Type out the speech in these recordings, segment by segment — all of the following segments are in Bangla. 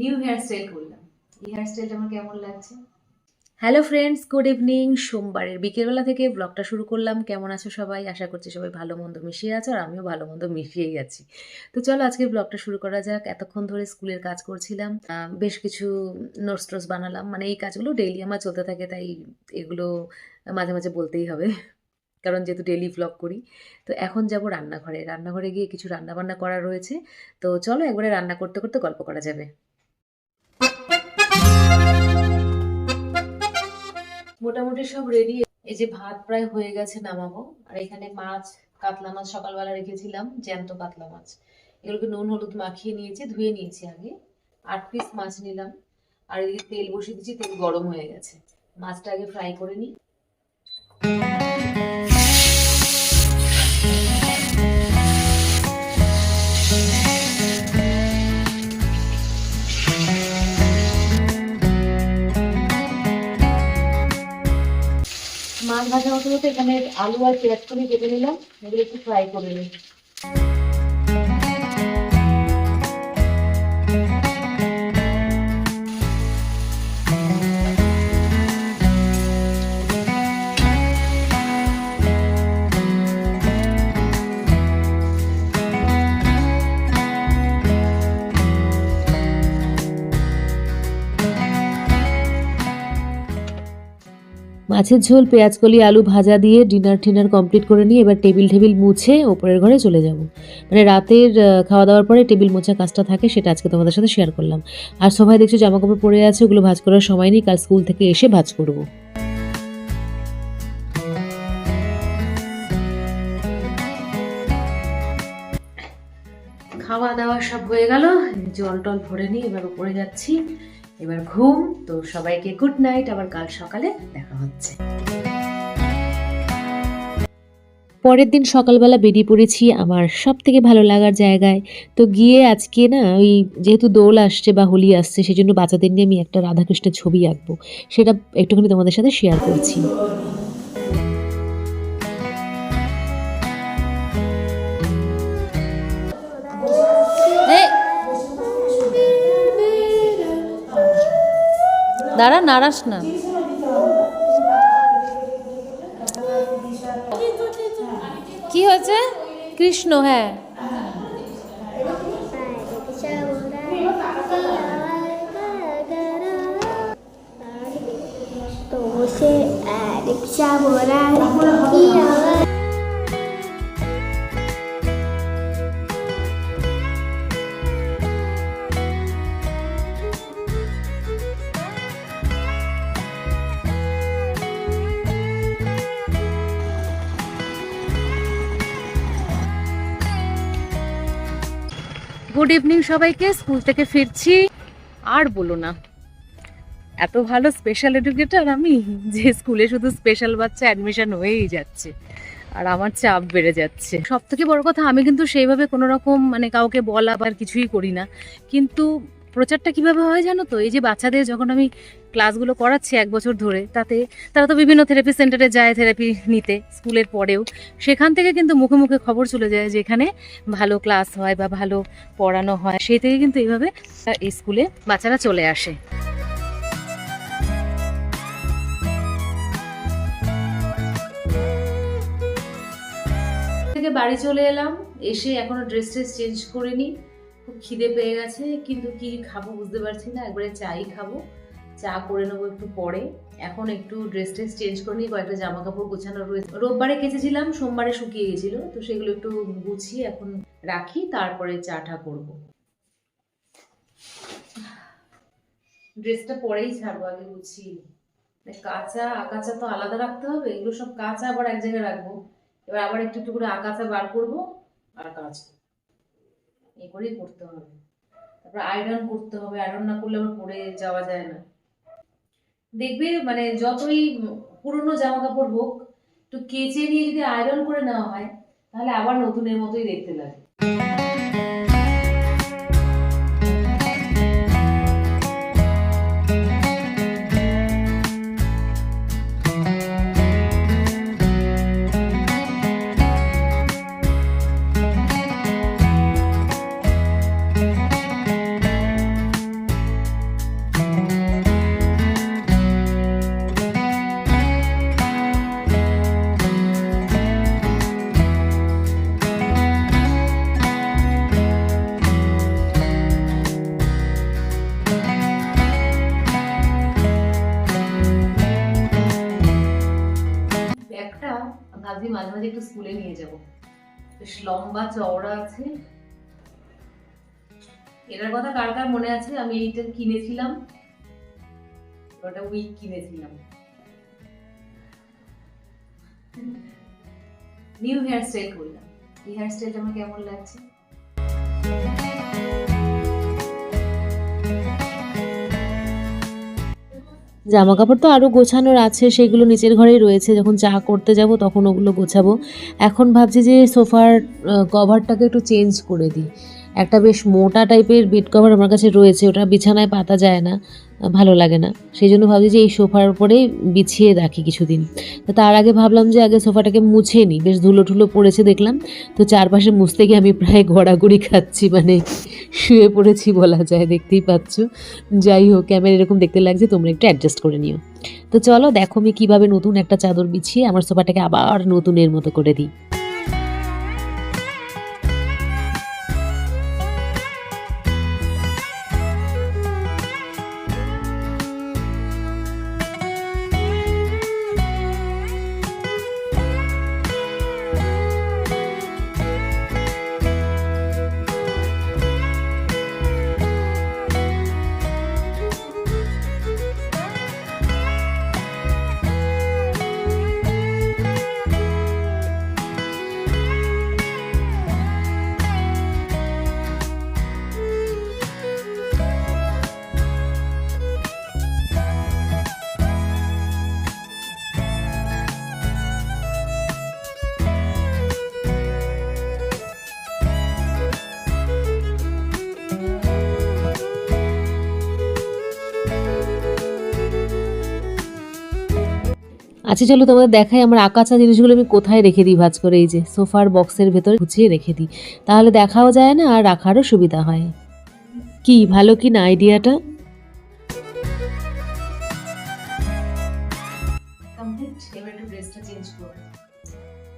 নিউ হেয়ার স্টাইল করলাম। এই হেয়ার স্টাইলটা আমার কেমন লাগছে? হ্যালো ফ্রেন্ডস গুড ইভিনিং সোমবারের বিকেলবেলা থেকে ব্লগটা শুরু করলাম। কেমন আছো সবাই? আশা করছি সবাই ভালো মন্দ মিশিয়ে আছো আর আমিও ভালো মন্দ মিশিয়েই আছি। তো চলো আজকে ব্লগটা শুরু করা যাক। এতক্ষণ ধরে স্কুলের কাজ করছিলাম। বেশ কিছু নোটস টোটস বানালাম। মানে এই কাজগুলো ডেইলি আমার চলতে থাকে, তাই এগুলো মাঝে মাঝে বলতেই হবে। কারণ যেহেতু ডেলি ব্লগ করি, তো এখন যাব রান্নাঘরে। রান্নাঘরে গিয়ে কিছু রান্না বান্না করা রয়েছে। তো চলো একবারে রান্না করতে করতে গল্প করা যাবে। মোটামুটি সব রেডি এই যে ভাত প্রায় হয়ে গেছে নামাবো। আর এখানে মাছ, কাতলা মাছ সকালবেলা রেখেছিলাম, জ্যান্ত কাতলা মাছ। এগুলোকে নুন, হলুদ মাখিয়ে নিয়েছি, ধুয়ে নিয়েছি আগে। আট পিস মাছ নিলাম। আর এদিকে তেল বসিয়ে দিচ্ছি তেল গরম হয়ে গেছে। মাছটা আগে ফ্রাই করে নিই। এখানে আলু আর পেঁয়াজ করে কেটে নিলাম। এগুলো একটু ফ্রাই করে নিই। মাছের ঝোল, পেঁয়াজকলি, আলু ভাজা দিয়ে ডিনার টিনার কমপ্লিট করে নিয়ে এবার টেবিল টেবিল মুছে ওপরের ঘরে চলে যাব। মানে রাতের খাওয়া দাওয়ার পরে টেবিল মোছা কাজটা থাকে সেটা আজকে তোমাদের সাথে শেয়ার করলাম। আর সবাই দেখছ জামা কাপড় পরে আছে, ওগুলো ভাজ করার সময় নেই, কাল স্কুল থেকে এসে ভাজ করব। খাওয়া দাওয়া সব হয়ে গেল জল টল ভরে নিই এবার উপরে যাচ্ছি। এবার ঘুম, তো সবাইকে গুড নাইট আবার কাল সকালে দেখা হচ্ছে। পরের দিন সকালবেলা বেরিয়ে পড়েছি আমার সব থেকে ভালো লাগার জায়গায়। তো গিয়ে আজকে না, ওই যেহেতু দোল আসছে বা হোলি আসছে সেই জন্য বাচ্চাদের নিয়ে আমি একটা রাধাকৃষ্ণের ছবি আঁকবো। সেটা একটুখানি তোমাদের সাথে শেয়ার করছি। দাঁড়া নারাস না। কি হয়েছে? কৃষ্ণ হ্যাঁ। রিক্সা বোরা গুড ইভিনিং সবাইকে, স্কুল থেকে ফিরছি। আর বলো না, এত ভালো স্পেশাল এডুকেটার আমি যে স্কুলে শুধু স্পেশাল বাচ্চা অ্যাডমিশন হয়েই যাচ্ছে, আর আমার চাপ বেড়ে যাচ্ছে। সব থেকে বড় কথা, আমি কিন্তু সেইভাবে কোনো রকম মানে কাউকে বলা বা কিছুই করি না। কিন্তু প্রচারটা কীভাবে হয় জানো তো? এই যে বাচ্চাদের যখন আমি ক্লাসগুলো করাচ্ছি এক বছর ধরে, তাতে তারা তো বিভিন্ন থেরাপি সেন্টারে যায় থেরাপি নিতে, স্কুলের পরেও। সেখান থেকে কিন্তু মুখে মুখে খবর চলে যায় যে এখানে ভালো ক্লাস হয় বা ভালো পড়ানো হয়। সেই থেকে কিন্তু এইভাবে এই স্কুলে বাচ্চারা চলে আসে। থেকে বাড়ি চলে এলাম। এসে এখনও ড্রেস ট্রেস চেঞ্জ করিনি। খুব খিদে পেয়ে গেছে, কিন্তু কি খাব বুঝতে পারছি না। একবারে চাই খাব। চা করে নেব একটু পরে। এখন একটু ড্রেস ট্রেস চেঞ্জ করে নিই, কয়েকটা জামা কাপড় গোছানো রয়েছে। রোববারে কেচেছিলাম, সোমবারে শুকিয়ে গেছিল, তো সেগুলো একটু গুছিয়ে এখন রাখি, তারপরে চাটা করব। ড্রেসটা পরেই ছাড়বো, আগে গুছিয়ে মানে কাঁচা আকাচা তো আলাদা রাখতে হবে, এগুলো সব কাঁচা আবার এক জায়গায় রাখব। এবার আবার একটু একটু করে আকাচা বার করব, আর কাচবো এই করেই করতে হবে। তারপর আয়রন করতে হবে আয়রন না করলে আবার পরে যাওয়া যায় না। দেখবে মানে যতই পুরনো জামা কাপড় হোক, একটু কেচে নিয়ে যদি আয়রন করে নেওয়া হয়, তাহলে আবার নতুনের মতোই দেখতে লাগে। ভাবছি মাঝে মাঝে একটু স্কুলে নিয়ে যাব। বেশ লম্বা চওড়া আছে। এটার কথা কার কার মনে আছে? আমি এইটা কিনেছিলাম। ওটা উইক কিনেছিলাম। নিউ হেয়ার স্টাইল করলাম। এই হেয়ার স্টাইলটা আমার কেমন লাগছে? জামা কাপড় তো আরও গোছানোর আছে, সেগুলো নিচের ঘরেই রয়েছে, যখন চা করতে যাব তখন ওগুলো গোছাবো। এখন ভাবছি যে সোফার কভারটাকে একটু চেঞ্জ করে দিই। একটা বেশ মোটা টাইপের বেড কভার আমার কাছে রয়েছে, ওটা বিছানায় পাতা যায় না। ভালো লাগে না। সেই জন্য ভাবছি যে এই সোফার উপরেই বিছিয়ে রাখি কিছুদিন। তো তার আগে ভাবলাম যে আগে সোফাটাকে মুছে নিই বেশ ধুলো ঠুলো পড়েছে দেখলাম। তো চারপাশে মুছতে গিয়ে আমি প্রায় গড়াগড়ি খাচ্ছি মানে শুয়ে পড়েছি বলা যায়, দেখতেই পাচ্ছ। যাই হোক, ক্যামেরা এরকম দেখতে লাগছে, তোমরা একটু অ্যাডজাস্ট করে নিও। তো চলো, দেখো আমি কীভাবে নতুন একটা চাদর বিছিয়ে আমার সোফাটাকে আবার নতুনের মতো করে দিই। আচ্ছা চলো তোমাদের দেখাই আমার আকাচা জিনিসগুলো আমি কোথায় রেখে দিই ভাজ করে। এই যে, সোফার বক্সের ভেতরে গুছিয়ে রেখে দিই। তাহলে দেখাও যায় না আর রাখারও সুবিধা হয়। কি, ভালো কি না আইডিয়াটা?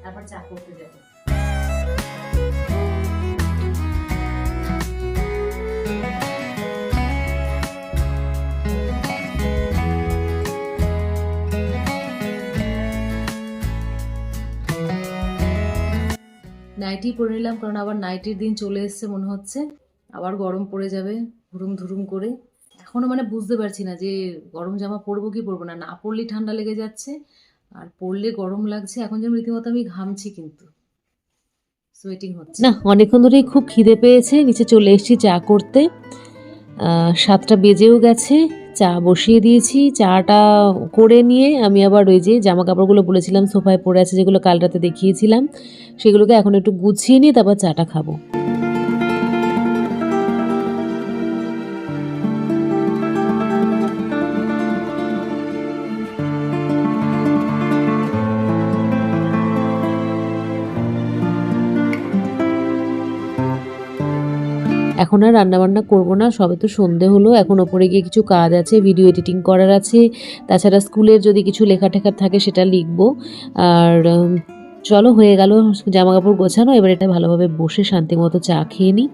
তারপর চা করতে নাইটি পরে নিলাম, কারণ আবার নাইটির দিন চলে এসছে মনে হচ্ছে। আবার গরম পড়ে যাবে, ধুরুম ধুরুম করে। এখনও মানে বুঝতে পারছি না যে গরম জামা পরবো কি পরবো না। না পরলেই ঠান্ডা লেগে যাচ্ছে, আর পরলে গরম লাগছে। এখন যেন রীতিমতো আমি ঘামছি কিন্তু। সোয়েটিং হচ্ছে। না, অনেকক্ষণ ধরেই খুব খিদে পেয়েছে। নিচে চলে এসেছি চা করতে। সাতটা বেজেও গেছে। চা বসিয়ে দিয়েছি, চাটা করে নিয়ে আমি আবার ওই যে জামা কাপড়গুলো বলেছিলাম সোফায় পড়ে আছে যেগুলো কাল রাতে দেখিয়েছিলাম, সেগুলোকে এখন একটু গুছিয়ে নিয়ে তারপর চাটা খাব। এখন আর রান্নাবান্না করব না, সবে তো সন্ধে হলো, এখন ওপরে গিয়ে কিছু কাজ আছে ভিডিও এডিটিং করার আছে, তাছাড়া স্কুলের যদি কিছু লেখা টেখা থাকে সেটা লিখব। আর চলো হয়ে গেল জামা কাপড় গোছানো, এবার এটা ভালোভাবে বসে শান্তি মতো চা খেয়ে নিই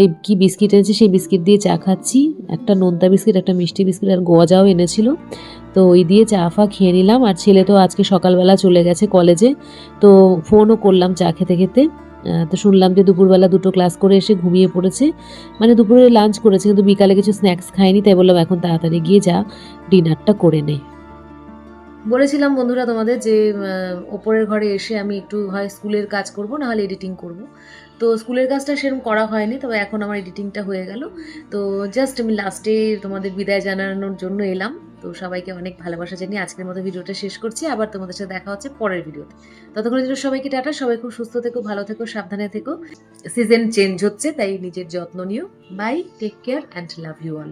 এই কি বিস্কিট এনেছি, সেই বিস্কিট দিয়ে চা খাচ্ছি। একটা নোনতা বিস্কিট, একটা মিষ্টি বিস্কিট আর গজাও এনেছিল। তো ওই দিয়ে চা ফা খেয়ে নিলাম, আর ছেলে তো আজকে সকালবেলা চলে গেছে কলেজে, তো ফোনও করলাম চা খেতে খেতে। তো শুনলাম যে দুপুরবেলা দুটো ক্লাস করে এসে ঘুমিয়ে পড়েছে। মানে দুপুরে লাঞ্চ করেছে, কিন্তু বিকালে কিছু স্ন্যাক্স খায়নি, তাই বললাম এখন তাড়াতাড়ি গিয়ে যা ডিনারটা করে নে। বলেছিলাম বন্ধুরা তোমাদের যে ওপরের ঘরে এসে আমি একটু হয় স্কুলের কাজ করব, না হলে এডিটিং করব। তো স্কুলের কাজটা সেরকম করা হয়নি, তবে এখন আমার এডিটিংটা হয়ে গেল। তো জাস্ট আমি লাস্টে তোমাদের বিদায় জানানোর জন্য এলাম। তো সবাইকে অনেক ভালোবাসা জানিয়ে আজকের মতো ভিডিওটা শেষ করছি। আবার তোমাদের সাথে দেখা হচ্ছে পরের ভিডিওতে। ততক্ষণের জন্য সবাইকে টাটা। সবাই খুব সুস্থ থেকো, ভালো থেকো, সাবধানে থেকো। সিজন চেঞ্জ হচ্ছে, তাই নিজের যত্ন নিও। Bye take care and love you all